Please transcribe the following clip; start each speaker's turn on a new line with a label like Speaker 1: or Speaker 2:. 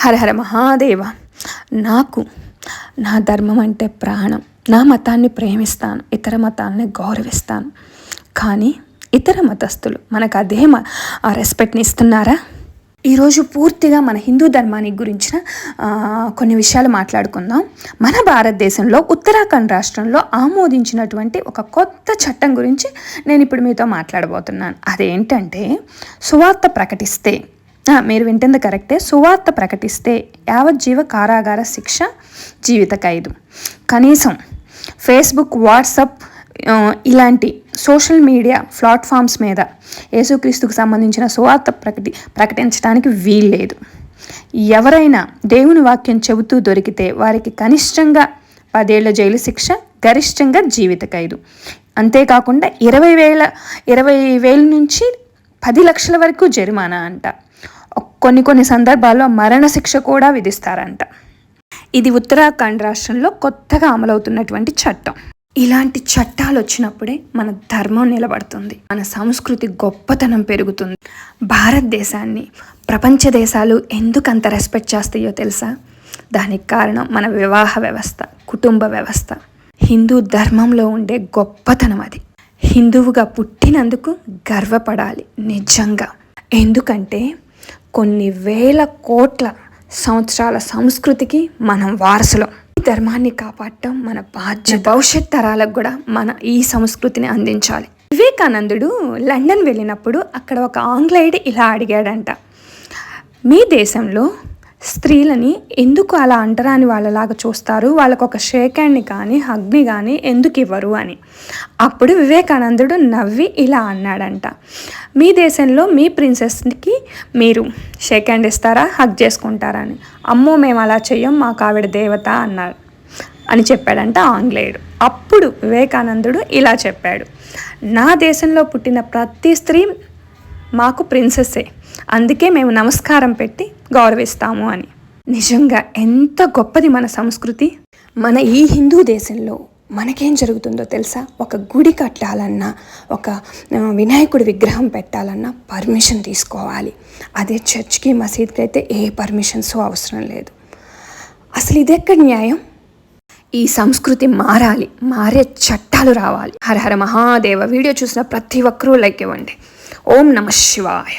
Speaker 1: హరహర మహాదేవ నాకు నా ధర్మం అంటే ప్రాణం. నా మతాన్ని ప్రేమిస్తాను ఇతర మతాలని గౌరవిస్తాను. కానీ ఇతర మతస్థులు మనకు అదే రెస్పెక్ట్ని ఇస్తున్నారా? ఈరోజు పూర్తిగా మన హిందూ ధర్మానికి గురించిన కొన్ని విషయాలు మాట్లాడుకుందాం. మన భారతదేశంలో ఉత్తరాఖండ్ రాష్ట్రంలో ఆమోదించినటువంటి ఒక కొత్త చట్టం గురించి నేను ఇప్పుడు మీతో మాట్లాడబోతున్నాను. అదేంటంటే సువార్త ప్రకటిస్తే మీరు వింటుంది కరెక్టే. సువార్త ప్రకటిస్తే యావజ్జీవ కారాగార శిక్ష జీవిత ఖైదు కనీసం ఫేస్బుక్ వాట్సప్ ఇలాంటి సోషల్ మీడియా ప్లాట్ఫామ్స్ మీద యేసుక్రీస్తుకు సంబంధించిన సువార్త ప్రకటి ప్రకటించడానికి వీల్లేదు. ఎవరైనా దేవుని వాక్యం చెబుతూ దొరికితే వారికి కనిష్టంగా పదేళ్ళ జైలు శిక్ష గరిష్టంగా జీవిత ఖైదు అంతేకాకుండా ఇరవై వేల ఇరవై వేల నుంచి పది లక్షల వరకు జరిమానా అంట. కొన్ని కొన్ని సందర్భాల్లో మరణశిక్ష కూడా విధిస్తారంట. ఇది ఉత్తరాఖండ్ రాష్ట్రంలో కొత్తగా అమలవుతున్నటువంటి చట్టం. ఇలాంటి చట్టాలు వచ్చినప్పుడే మన ధర్మం నిలబడుతుంది. మన సంస్కృతి గొప్పతనం పెరుగుతుంది. భారతదేశాన్ని ప్రపంచ దేశాలు ఎందుకంత రెస్పెక్ట్ చేస్తాయో తెలుసా? దానికి కారణం మన వివాహ వ్యవస్థ కుటుంబ వ్యవస్థ. హిందూ ధర్మంలో ఉండే గొప్పతనం అది. హిందువుగా పుట్టినందుకు గర్వపడాలి నిజంగా. ఎందుకంటే కొన్ని వేల కోట్ల సంవత్సరాల సంస్కృతికి మనం వారసులం. ఈ ధర్మాన్ని కాపాడటం మన బాధ్యత. భవిష్యత్ తరాలకు కూడా మన ఈ సంస్కృతిని అందించాలి. వివేకానందుడు లండన్ వెళ్ళినప్పుడు అక్కడ ఒక ఆంగ్లేయుడు ఇలా అడిగాడంట మీ దేశంలో స్త్రీలని ఎందుకు అలా అంటరాని వాళ్ళలాగా చూస్తారు? వాళ్ళకు ఒక షేక్ హ్యాండ్ని కానీ హగ్ని కానీ ఎందుకు ఇవ్వరు అని. అప్పుడు వివేకానందుడు నవ్వి ఇలా అన్నాడంట. మీ దేశంలో మీ ప్రిన్సెస్కి మీరు షేక్ హ్యాండ్ ఇస్తారా? హగ్ చేసుకుంటారా? అని. అమ్మో మేము అలా చెయ్యం మాకు ఆవిడ దేవత అన్నారు అని చెప్పాడంట ఆంగ్లేయుడు. అప్పుడు వివేకానందుడు ఇలా చెప్పాడు. నా దేశంలో పుట్టిన ప్రతి స్త్రీ మాకు ప్రిన్సెస్సే అందుకే మేము నమస్కారం పెట్టి గౌరవిస్తాము అని. నిజంగా ఎంత గొప్పది మన సంస్కృతి. మన ఈ హిందూ దేశంలో మనకేం జరుగుతుందో తెలుసా? ఒక గుడి కట్టాలన్నా ఒక వినాయకుడి విగ్రహం పెట్టాలన్నా పర్మిషన్ తీసుకోవాలి. అదే చర్చ్కి మసీద్కి అయితే ఏ పర్మిషన్స్ అవసరం లేదు. అసలు ఇదెక్కడ న్యాయం? ఈ సంస్కృతి మారాలి మారే చట్టాలు రావాలి. హర హర మహాదేవ వీడియో చూసిన ప్రతి ఒక్కరూ లైక్ ఇవ్వండి. ఓం నమ శివాయ.